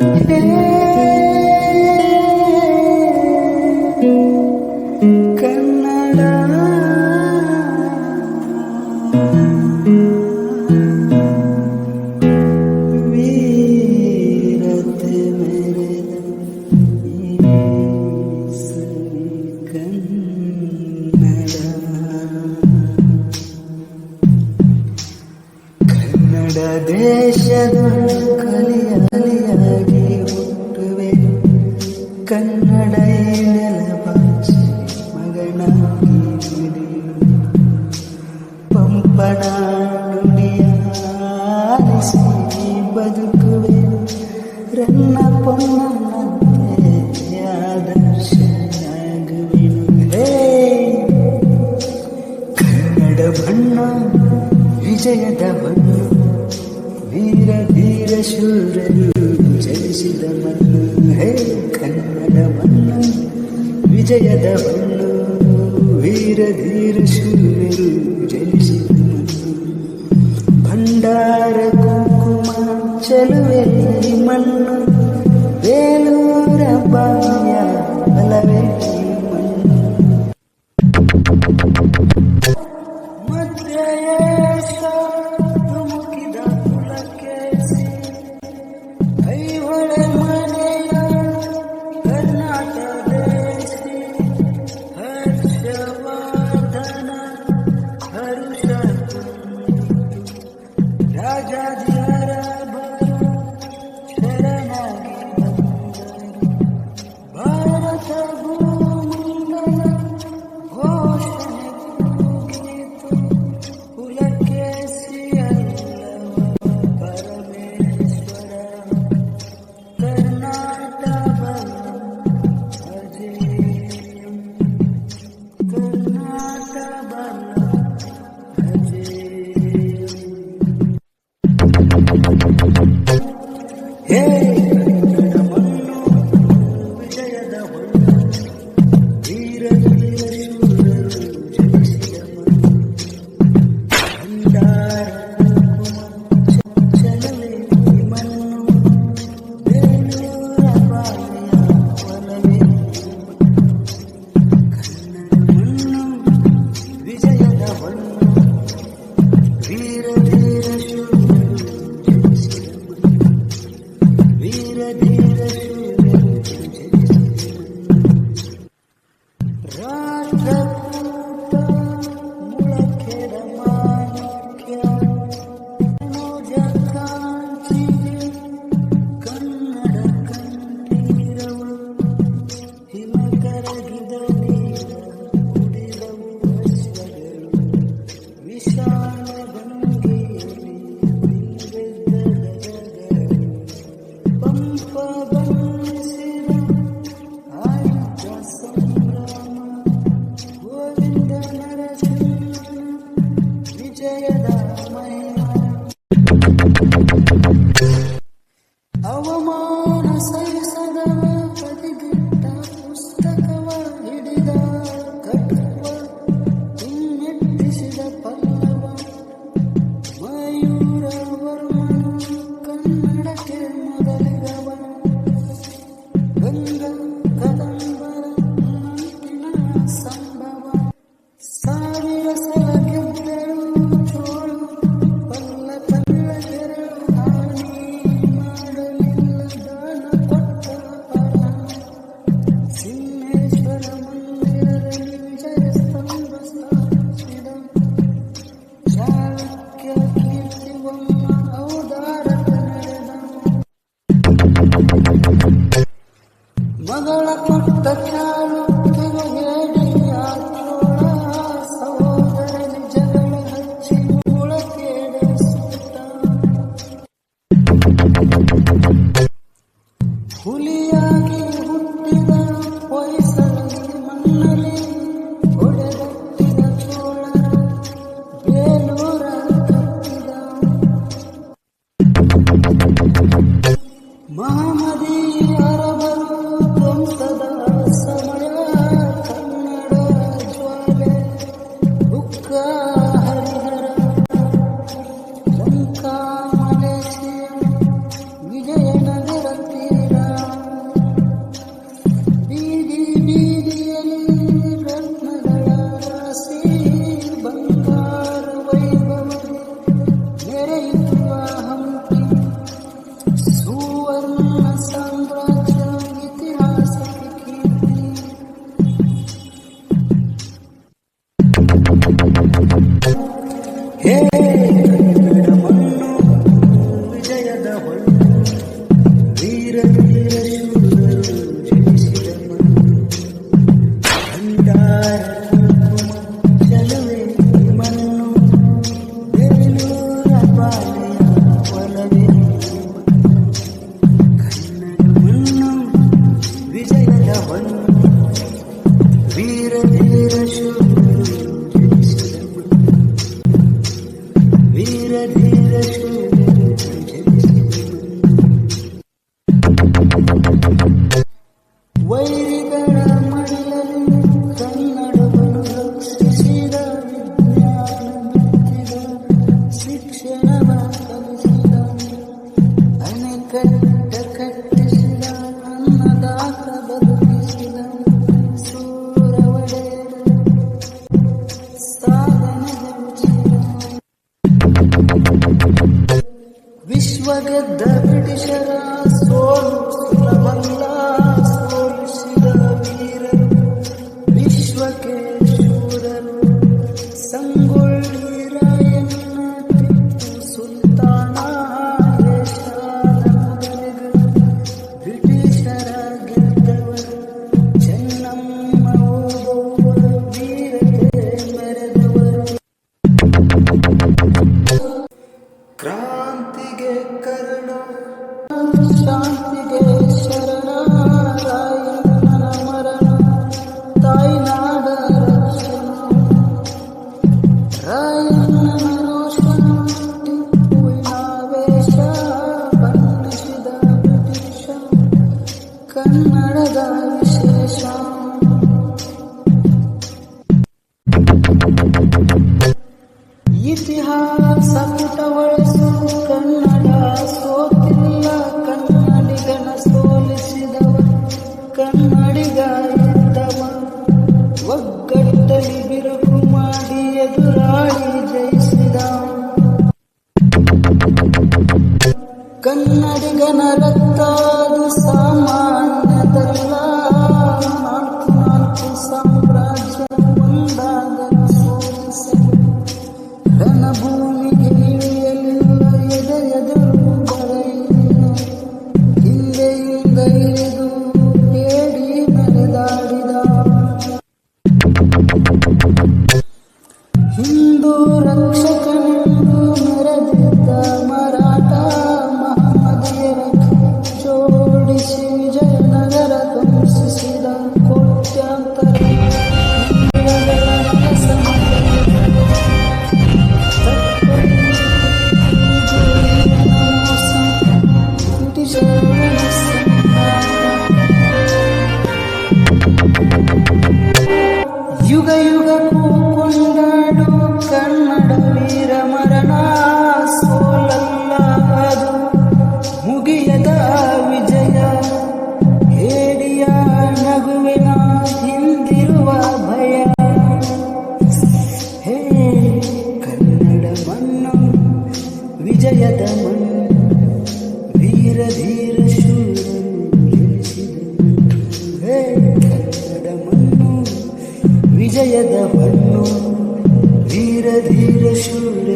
Yeah. ಬಣ್ಣ ವಿಜಯದ ಬಣ್ಣ ವೀರ ವೀರ ಶೂರರು ಜಯಿಸಿದ ಮಣ್ಣು ಹೇ ಕನ್ನಡ ಮಣ್ಣು ವಿಜಯದ ಬಣ್ಣ ವೀರ ವೀರ ಶೂರರು ಜಯಿಸಿದ ಮಣ್ಣು ಭಂಡಾರ ಕುಂಕುಮ ಚಲುವೆ ಮಣ್ಣು Hey. good. ya Rabbi Hey! Oh. তো ಕನ್ನಡ ವೀರ ಮರಣ ಸೋಲಲ್ಲ ಮುಗಿಯದ ವಿಜಯ. ಏಡಿಯ ನಗುವಿನ ಹಿಂದಿರುವ ಭಯ. ಹೇ ಕನ್ನಡ ಮಣ್ಣು, ವಿಜಯದ ಮಣ್ಣು, ವೀರ ಧೀರ ಹೇ ಕನ್ನಡ ಮಣ್ಣು, ವಿಜಯದ ಮಣ್ಣು. ধীরে ধীরে সুর